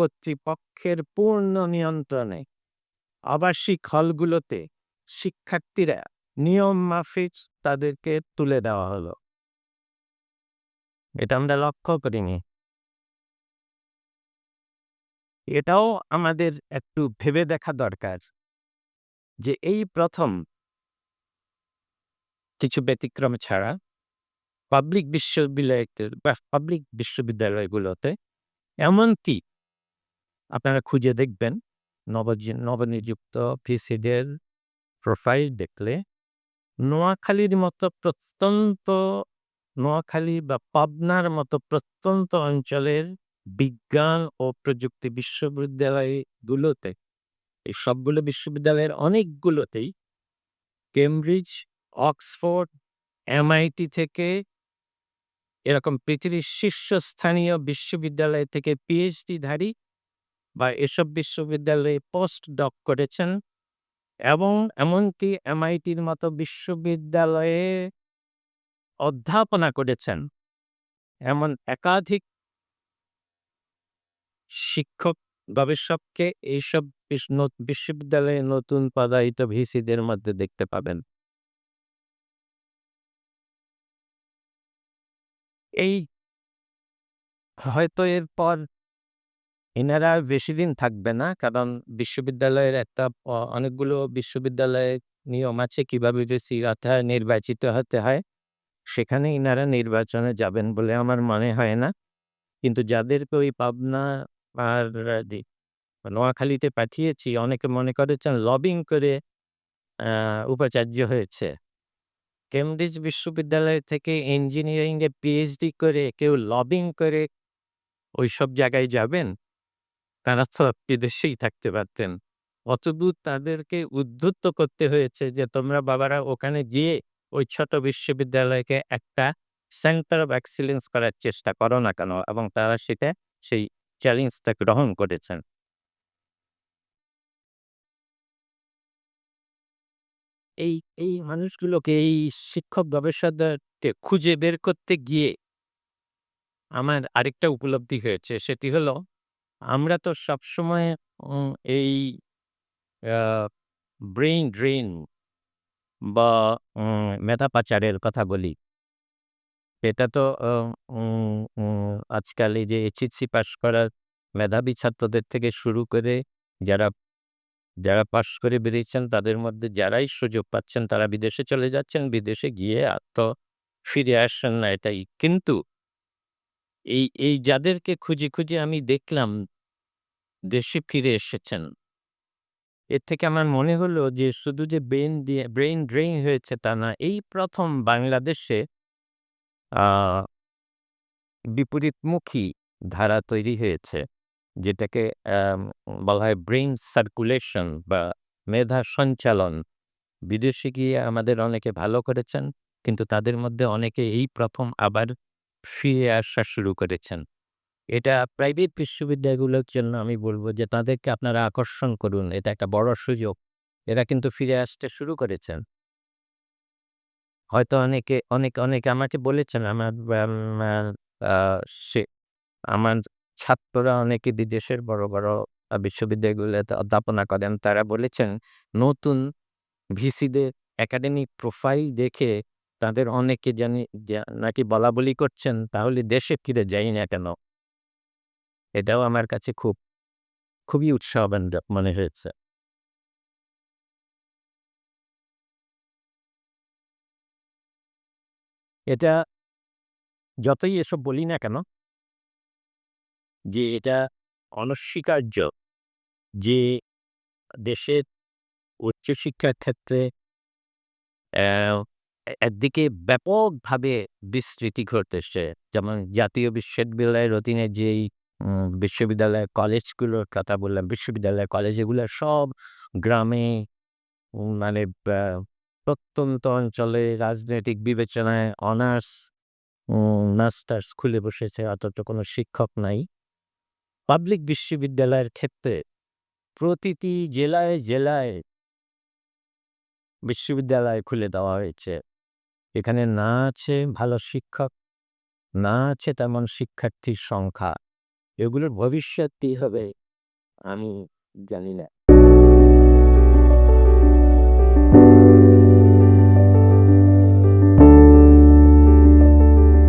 কর্তৃপক্ষের পূর্ণ নিয়ন্ত্রণে। আবাসিক হলগুলোতে শিক্ষার্থীরা নিয়ম মাফিক তাদেরকে তুলে দেওয়া হলো। এটা আমরা লক্ষ্য করিনি। এটাও আমাদের একটু ভেবে দেখা দরকার যে এই প্রথম কিছু ব্যতিক্রম ছাড়া পাবলিক বিশ্ববিদ্যালয় বা পাবলিক বিশ্ববিদ্যালয়গুলোতে এমনকি আপনারা খুঁজে দেখবেন নবজি, নবনিযুক্ত ভিসিদের প্রোফাইল দেখলে নোয়াখালীর মতো প্রত্যন্ত, নোয়াখালী বা পাবনার মতো প্রত্যন্ত অঞ্চলের বিজ্ঞান ও প্রযুক্তি বিশ্ববিদ্যালয়গুলোতে, এই সবগুলো বিশ্ববিদ্যালয়ের অনেকগুলোতেই কেমব্রিজ, অক্সফোর্ড, এমআইটি থেকে এরকম পৃথিবীর শীর্ষস্থানীয় বিশ্ববিদ্যালয় থেকে পিএইচডিধারী বা এসব বিশ্ববিদ্যালয়ে পোস্ট ডক করেছেন এবং এমনকি এমআইটির মতো বিশ্ববিদ্যালয়ে অধ্যাপনা করেছেন। এমন একাধিক শিক্ষক, গবেষককে এইসব বিশ্ববিদ্যালয়ে নতুন পদায়িত ভিসিদের মধ্যে দেখতে পাবেন। এই হয়তো এরপর এনারা বেশি দিন থাকবে না। কারণ বিশ্ববিদ্যালয়ের একটা অনেকগুলো বিশ্ববিদ্যালয়ের নিয়ম আছে কীভাবে ভিসি অর্থাৎ নির্বাচিত হতে হয়। সেখানে ইনারা নির্বাচনে যাবেন বলে আমার মনে হয় না। কিন্তু যাদেরকে ওই পাবনা আর নোয়াখালীতে পাঠিয়েছি, অনেকে মনে করেছেন লবিং করে উপাচার্য হয়েছে। কেমব্রিজ বিশ্ববিদ্যালয় থেকে ইঞ্জিনিয়ারিংয়ে পিএইচডি করে, কেউ লবিং করে ওই সব জায়গায় যাবেন? তারা তো বিদেশেই থাকতে পারতেন। অতদূর তাদেরকে উদ্ধুত্ত করতে হয়েছে যে, তোমরা বাবারা ওখানে গিয়ে ওই ছোট বিশ্ববিদ্যালয়কে একটা সেন্টার অফ এক্সিলেন্স করার চেষ্টা করো না কেন? এবং তারা সেটা, সেই চ্যালেঞ্জটা গ্রহণ করেছেন। এই এই মানুষগুলোকে, এই শিক্ষক গবেষকদেরকে খুঁজে বের করতে গিয়ে আমার আরেকটা উপলব্ধি হয়েছে। সেটি হলো আমরা তো সবসময় উম, এই ব্রেইন ড্রেন বা উম, মেধা পাচারের কথা বলি। এটা তো উম, আজকাল এই যে এইচএসসি পাশ করার মেধাবী ছাত্রদের থেকে শুরু করে যারা যারা পাশ করে বেরিয়েছেন তাদের মধ্যে যারাই সুযোগ পাচ্ছেন তারা বিদেশে চলে যাচ্ছেন বিদেশে গিয়ে আর তো ফিরে আসছেন না এটাই। কিন্তু এই এই যাদেরকে খুঁজে খুঁজে আমি দেখলাম দেশে ফিরে এসেছেন। এর থেকে আমার মনে হলো যে শুধু যে ব্রেন দিয়ে, ব্রেন ড্রেন হয়েছে তা না, এই প্রথম বাংলাদেশে বিপরীতমুখী ধারা তৈরি হয়েছে। যেটাকে বলা হয় ব্রেন সার্কুলেশন বা মেধা সঞ্চালন। বিদেশে গিয়ে আমাদের অনেকে ভালো করেছেন, কিন্তু তাদের মধ্যে অনেকে এই প্রথম আবার ফিরে আসা শুরু করেছেন। এটা প্রাইভেট বিশ্ববিদ্যালয়গুলোর জন্য আমি বলব যে, তাদেরকে আপনারা আকর্ষণ করুন। এটা একটা বড় সুযোগ। এরা কিন্তু ফিরে আসতে শুরু করেছেন। হয়তো অনেকে, অনেক, অনেকে আমাকে বলেছেন, আমার সে, আমার ছাত্ররা অনেকে বিদেশের বড় বড় বিশ্ববিদ্যালয়গুলোতে অধ্যাপনা করেন। তারা বলেছেন, নতুন ভিসিদের একাডেমিক প্রোফাইল দেখে তাদের অনেকে জানি নাকি বলা বলি করছেন, তাহলে দেশে ফিরে যাই না কেন? এটাও আমার কাছে খুব, খুবই উৎসাহব্যঞ্জক মনে হয়েছে। এটা যতই এসব বলি না কেন যে এটা অনস্বীকার্য যে দেশের উচ্চশিক্ষার ক্ষেত্রে একদিকে ব্যাপকভাবে বিস্তৃতি ঘটতেছে যেমন জাতীয় বিশ্ববিদ্যালয়ের অধীনে যেই বিশ্ববিদ্যালয়, কলেজগুলোর কথা বললাম, বিশ্ববিদ্যালয়, কলেজ এগুলো সব গ্রামে মানে প্রত্যন্ত অঞ্চলে রাজনৈতিক বিবেচনায় অনার্স মাস্টার্স খুলে বসেছে অথচ কোনো শিক্ষক নাই। পাবলিক বিশ্ববিদ্যালয়ের ক্ষেত্রে প্রতিটি জেলায় জেলায় বিশ্ববিদ্যালয় খুলে দেওয়া হয়েছে। এখানে না আছে ভালো শিক্ষক, না আছে তেমন শিক্ষার্থীর সংখ্যা এগুলোর ভবিষ্যৎ কী হবে আমি জানি না।